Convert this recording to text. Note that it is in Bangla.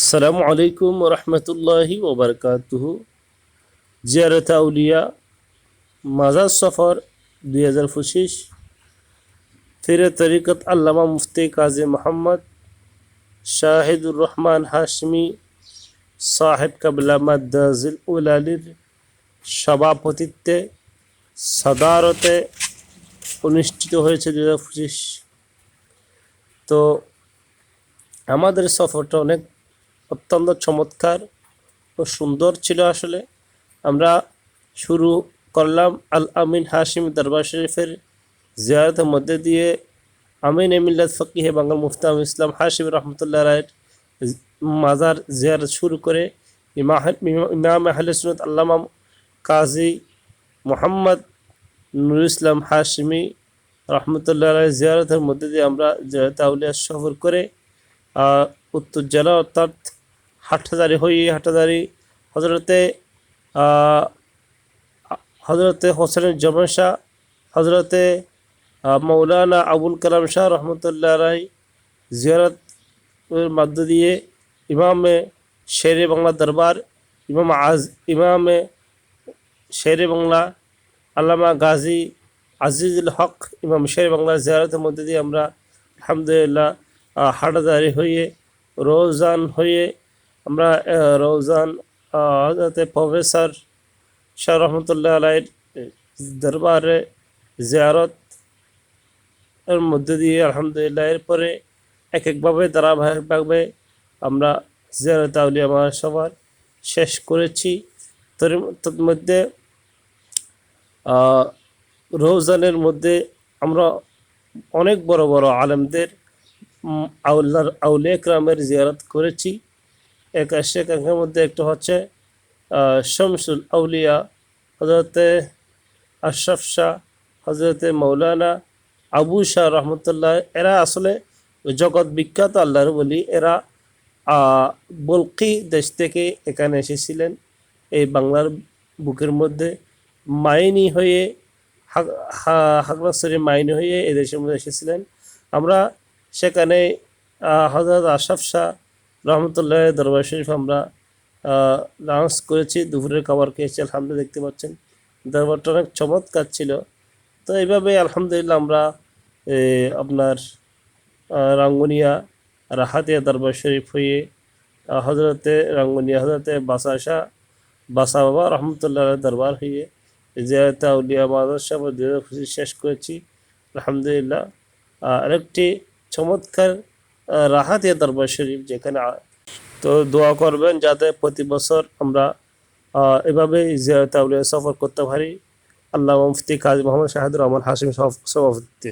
আসসালামু আলাইকুম রহমতুল্লাহি ওবরকাতুহ। জিয়ারত আউলিয়া, মাজার সফর দুই হাজার পঁচিশ। ফিরে তরিকত আল্লামা মুফতি কাজী মোহাম্মদ শাহিদুর রহমান হাশমি, সাহেব কাবলা মাদ্দাজিল উলালির সভাপতিত্বে সদারতে অনুষ্ঠিত হয়েছে দু হাজার পঁচিশ। তো আমাদের সফরটা অনেক অত্যন্ত চমৎকার ও সুন্দর ছিল আসলে। আমরা শুরু করলাম আল আমিন হাশিম দরবার শরীফের জিয়ারতের মধ্যে দিয়ে। আমিন এমিল্লাত ফকিহে বাঙ্গাল মুফতাম ইসলাম হাশিম রহমতুল্লাহ রায়ের মাজার জিয়ারত শুরু করে ইমাম আহলে সুনত আল্লামা কাজী মোহাম্মদ নুর ইসলাম হাশমি রহমতুল্লাহ রায় জিয়ারতের মধ্যে দিয়ে আমরা জিয়ারত আউলিয়া সফর করে উত্তর জেলা অর্থাৎ হাটহাজারি হয়ে হাটহাজারি হজরতে হজরতে হোসেন জমান শাহ হজরতে মৌলানা আবুল কালাম শাহ রহমতুল্লাহ রায় জিয়ারত মধ্য দিয়ে ইমামে শেরে বাংলা দরবার, ইমাম আজ, ইমামে শেরে বাংলা, আল্লামা গাজী আজিজুল হক, ইমাম শের বাংলা জিয়ারতের মধ্যে দিয়ে আমরা আলহামদুলিল্লাহ হাটাদারি হয়ে রোজান হয়ে আমরা রোজান প্রফেসর শাহ রহমতুল্লাহ আলাইয়ের দরবারে জিয়ারত এর মধ্যে দিয়ে আলহামদুলিল্লাহ এরপরে এক একভাবে ধারাবাহিকভাবে আমরা জিয়ারত আউলিয়া মহাসভার শেষ করেছি। তোর মধ্যে আহ, রোজানের মধ্যে আমরা অনেক বড় বড় আলেমদের উম, আউলার আউলে একরামের জিয়ারত করেছি। এক শেখাঙ্কের মধ্যে একটা হচ্ছে শামসুল আউলিয়া হজরতে আশরাফ শাহ হজরতে মৌলানা আবু শাহ রহমতুল্লাহ, এরা আসলে জগৎ বিখ্যাত আল্লাহর বলি। এরা বলকি দেশ থেকে এখানে এসেছিলেন। এই বাংলার বুকের মধ্যে মাইনি হয়ে হাগলাসরি মাইনি হয়ে এই দেশের মধ্যে এসেছিলেন। আমরা সেখানে হজরত আশরাফ শাহ রহমতুল্লাহ দরবার শরীফ আমরা লাঞ্চ করেছি, দুপুরের খাবার খেয়েছি, আলহামদুলিল্লাহ দেখতে পাচ্ছেন। দরবারটা অনেক চমৎকার ছিল। তো এইভাবে আলহামদুলিল্লাহ আমরা আপনার রাঙ্গুনিয়া, রাহাতিয়া দরবার শরীফ হয়ে হজরতে রাঙ্গুনিয়া হজরতে বাসা শাহ, বাসা বাবা রহমতুল্লাহ দরবার হয়ে জিয়ারত আউলিয়া মাদ্রাসা বা পঁচিশ শেষ করেছি। আলহামদুলিল্লাহ আরেকটি চমৎকার রাহাতিয়া দরবার শরীফ যেখানে তো দোয়া করবেন যাতে প্রতি বছর আমরা এভাবে সফর করতে পারি। আল্লাহ মুফতি কাজী মোহাম্মদ শাহাদুর রহমান হাসিম সভাপতি।